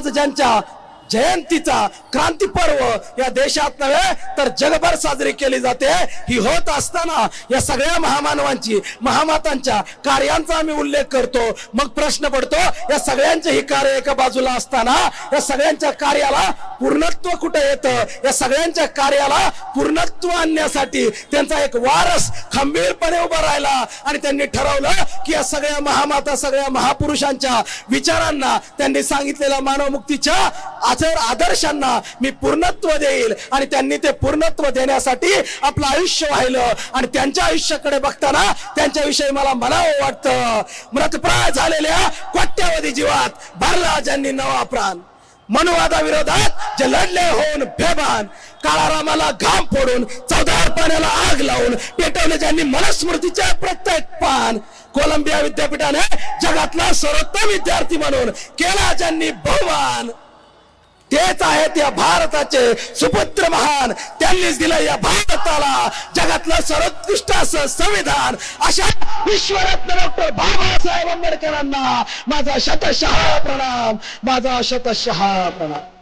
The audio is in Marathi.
आज ज्यांच्या जयंतीचा क्रांती पर्व या देशात नव्हे तर जगभर साजरी केली जाते. ही होत असताना या सगळ्या महामानवांची महामातांच्या कार्यांचा आम्ही उल्लेख करतो. मग प्रश्न पडतो या सगळ्यांचे ही कार्य एका बाजूला असताना या सगळ्यांच्या कार्याला पूर्णत्व कुठे येतं? या सगळ्यांच्या कार्याला पूर्णत्व आणण्यासाठी त्यांचा एक वारस खंबीरपणे उभा राहिला आणि त्यांनी ठरवलं की या सगळ्या महामाता सगळ्या महापुरुषांच्या विचारांना त्यांनी सांगितलेल्या मानवमुक्तीच्या माझ्यावर आदर्शांना मी पूर्णत्व देईल आणि त्यांनी ते पूर्णत्व देण्यासाठी आपलं आयुष्य वाहिलं आणि त्यांच्या आयुष्याकडे बघताना त्यांच्याविषयी मला म्हणावं वाटतं. मृतप्राय झालेल्या कोट्यावधी जीवात भरला ज्यांनी नवा प्राण. मनुवादाविरोधात जे लढले होऊन बेभान काळारामाला घाम फोडून चौदार पाण्याला आग लावून पेटवले ज्यांनी मनस्मृतीच्या प्रत्येक पान. कोलंबिया विद्यापीठाने जगातला सर्वोत्तम विद्यार्थी म्हणून केला ज्यांनी बहुमान. तेच आहेत या भारताचे सुपुत्र महान. त्यांनीच दिलं या भारताला जगातलं सर्वोत्कृष्ट असं संविधान. अशा विश्वरत्न डॉक्टर बाबासाहेब आंबेडकरांना माझा शतशहा प्रणाम. माझा शतशहा प्रणाम.